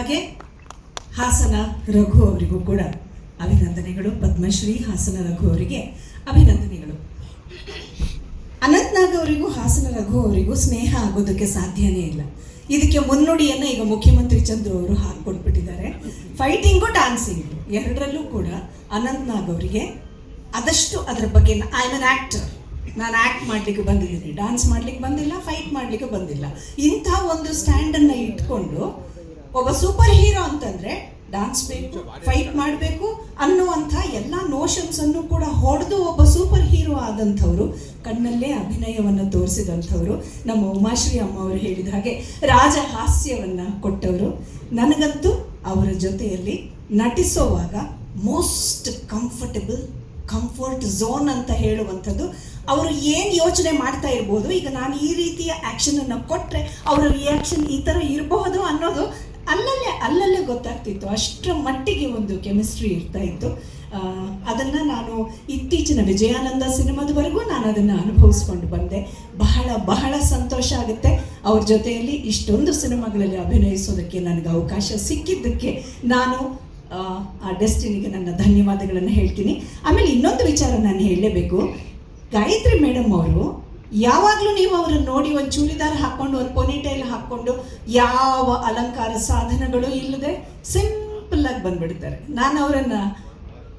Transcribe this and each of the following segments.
ಹಾಗೆ ಹಾಸನ ರಘು ಅವರಿಗೂ ಕೂಡ ಅಭಿನಂದನೆಗಳು. ಪದ್ಮಶ್ರೀ, ಹಾಸನ ರಘು ಅವರಿಗೆ ಅಭಿನಂದನೆಗಳು. ಅನಂತ್ನಾಗ್ ಅವರಿಗೂ, ಹಾಸನ ರಘು ಅವರಿಗೂ ಸ್ನೇಹ ಆಗೋದಕ್ಕೆ ಸಾಧ್ಯನೇ ಇಲ್ಲ. ಇದಕ್ಕೆ ಮುನ್ನುಡಿಯನ್ನು ಈಗ ಮುಖ್ಯಮಂತ್ರಿ ಚಂದ್ರು ಅವರು ಹಾಕ್ಕೊಟ್ಬಿಟ್ಟಿದ್ದಾರೆ ಫೈಟಿಂಗು ಡ್ಯಾನ್ಸಿಂಗು ಎರಡರಲ್ಲೂ ಕೂಡ ಅನಂತ್ನಾಗ್ ಅವರಿಗೆ ಆದಷ್ಟು ಅದರ ಬಗ್ಗೆ ಐ ಆಮ್ ಅನ್ ಆ್ಯಕ್ಟರ್ ನಾನು ಆ್ಯಕ್ಟ್ ಮಾಡಲಿಕ್ಕೆ ಬಂದಿದ್ದೀನಿ. ಡ್ಯಾನ್ಸ್ ಮಾಡ್ಲಿಕ್ಕೆ ಬಂದಿಲ್ಲ ಫೈಟ್ ಮಾಡಲಿಕ್ಕೆ ಬಂದಿಲ್ಲ. ಇಂಥ ಒಂದು ಸ್ಟ್ಯಾಂಡನ್ನು ಇಟ್ಕೊಂಡು ಒಬ್ಬ ಸೂಪರ್ ಹೀರೋ ಅಂತಂದ್ರೆ ಡಾನ್ಸ್ ಬೇಕು ಫೈಟ್ ಮಾಡಬೇಕು ಅನ್ನುವಂಥ ಎಲ್ಲ ನೋಷನ್ಸ್ ಅನ್ನು ಕೂಡ ಹೊಡೆದು ಒಬ್ಬ ಸೂಪರ್ ಹೀರೋ ಆದಂಥವ್ರು, ಕಣ್ಣಲ್ಲೇ ಅಭಿನಯವನ್ನು ತೋರಿಸಿದಂಥವ್ರು ನಮ್ಮ ಉಮಾಶ್ರೀ ಅಮ್ಮ ಅವರು ಹೇಳಿದ ಹಾಗೆ ರಾಜಹಾಸ್ಯವನ್ನು ಕೊಟ್ಟವರು. ನನಗಂತೂ ಅವರ ಜೊತೆಯಲ್ಲಿ ನಟಿಸೋವಾಗ ಮೋಸ್ಟ್ ಕಂಫರ್ಟಬಲ್ ಕಂಫರ್ಟ್ ಝೋನ್ ಅಂತ ಹೇಳುವಂಥದ್ದು. ಅವರು ಏನು ಯೋಚನೆ ಮಾಡ್ತಾ ಇರ್ಬೋದು, ಈಗ ನಾನು ಈ ರೀತಿಯ ಆ್ಯಕ್ಷನನ್ನು ಕೊಟ್ಟರೆ ಅವರ ರಿಯಾಕ್ಷನ್ ಈ ಥರ ಇರಬಹುದು ಅನ್ನೋದು ಅಲ್ಲಲ್ಲೇ ಅಲ್ಲಲ್ಲೇ ಗೊತ್ತಾಗ್ತಿತ್ತು. ಅಷ್ಟರ ಮಟ್ಟಿಗೆ ಒಂದು ಕೆಮಿಸ್ಟ್ರಿ ಇರ್ತಾ ಇತ್ತು. ಅದನ್ನು ನಾನು ಇತ್ತೀಚಿನ ವಿಜಯಾನಂದ ಸಿನಿಮಾದವರೆಗೂ ನಾನು ಅದನ್ನು ಅನುಭವಿಸ್ಕೊಂಡು ಬಂದೆ. ಬಹಳ ಬಹಳ ಸಂತೋಷ ಆಗುತ್ತೆ. ಅವ್ರ ಜೊತೆಯಲ್ಲಿ ಇಷ್ಟೊಂದು ಸಿನಿಮಾಗಳಲ್ಲಿ ಅಭಿನಯಿಸೋದಕ್ಕೆ ನನಗೆ ಅವಕಾಶ ಸಿಕ್ಕಿದ್ದಕ್ಕೆ ನಾನು ಆ, ಡೆಸ್ಟಿನಿಗೆ ನನ್ನ ಧನ್ಯವಾದಗಳನ್ನು ಹೇಳ್ತೀನಿ. ಆಮೇಲೆ ಇನ್ನೊಂದು ವಿಚಾರ ನಾನು ಹೇಳಲೇಬೇಕು. ಗಾಯತ್ರಿ ಮೇಡಮ್ ಅವರು ಯಾವಾಗಲೂ ನೀವು ಅವರನ್ನು ನೋಡಿ ಒಂದು ಚೂಡಿದಾರ್ ಹಾಕ್ಕೊಂಡು ಒಂದು ಪೊನಿಟೈಲ್ ಹಾಕ್ಕೊಂಡು ಯಾವ ಅಲಂಕಾರ ಸಾಧನಗಳು ಇಲ್ಲದೆ ಸಿಂಪಲ್ ಆಗಿ ಬಂದ್ಬಿಡ್ತಾರೆ. ನಾನು ಅವರನ್ನು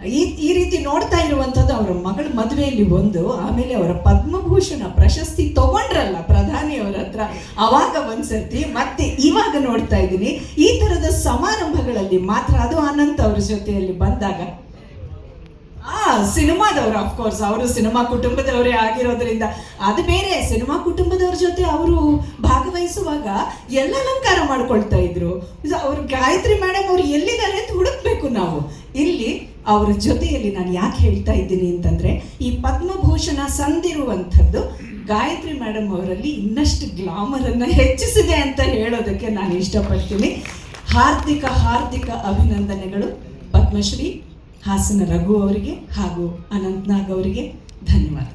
ಈ ಈ ರೀತಿ ನೋಡ್ತಾ ಇರುವಂಥದ್ದು ಅವರ ಮಗಳ ಮದುವೆಯಲ್ಲಿ ಒಂದು, ಆಮೇಲೆ ಅವರ ಪದ್ಮಭೂಷಣ ಪ್ರಶಸ್ತಿ ತಗೊಂಡ್ರಲ್ಲ ಪ್ರಧಾನಿಯವರ ಹತ್ರ. ಅವಾಗ ಒಂದ್ಸರ್ತಿ ಮತ್ತೆ ಇವಾಗ ನೋಡ್ತಾ ಇದ್ದೀನಿ. ಈ ಥರದ ಸಮಾರಂಭಗಳಲ್ಲಿ ಮಾತ್ರ ಅದು ಅನಂತ್ ಅವ್ರ ಜೊತೆಯಲ್ಲಿ ಬಂದಾಗ ಸಿನಿಮಾದವರು ಅಫ್ಕೋರ್ಸ್ ಅವರು ಸಿನಿಮಾ ಕುಟುಂಬದವರೇ ಆಗಿರೋದ್ರಿಂದ. ಅದು ಬೇರೆ, ಸಿನಿಮಾ ಕುಟುಂಬದವ್ರ ಜೊತೆ ಅವರು ಭಾಗವಹಿಸುವಾಗ ಎಲ್ಲ ಅಲಂಕಾರ ಮಾಡ್ಕೊಳ್ತಾ ಇದ್ರು. ಇದು ಅವ್ರು ಗಾಯತ್ರಿ ಮೇಡಮ್ ಅವ್ರು ಎಲ್ಲಿದ್ದಾರೆ ಅಂತ ಹುಡುಕ್ಬೇಕು ನಾವು. ಇಲ್ಲಿ ಅವರ ಜೊತೆಯಲ್ಲಿ ನಾನು ಯಾಕೆ ಹೇಳ್ತಾ ಇದ್ದೀನಿ ಅಂತಂದ್ರೆ, ಈ ಪದ್ಮಭೂಷಣ ಸಂದಿರುವಂಥದ್ದು ಗಾಯತ್ರಿ ಮೇಡಮ್ ಅವರಲ್ಲಿ ಇನ್ನಷ್ಟು ಗ್ಲಾಮರ್ ಅನ್ನ ಹೆಚ್ಚಿಸಿದೆ ಅಂತ ಹೇಳೋದಕ್ಕೆ ನಾನು ಇಷ್ಟಪಡ್ತೀನಿ. ಹಾರ್ದಿಕ ಹಾರ್ದಿಕ ಅಭಿನಂದನೆಗಳು. ಪದ್ಮಶ್ರೀ ಹಾಸನ ರಘು ಅವರಿಗೆ ಹಾಗೂ ಅನಂತ್ನಾಗ್ ಅವರಿಗೆ ಧನ್ಯವಾದ.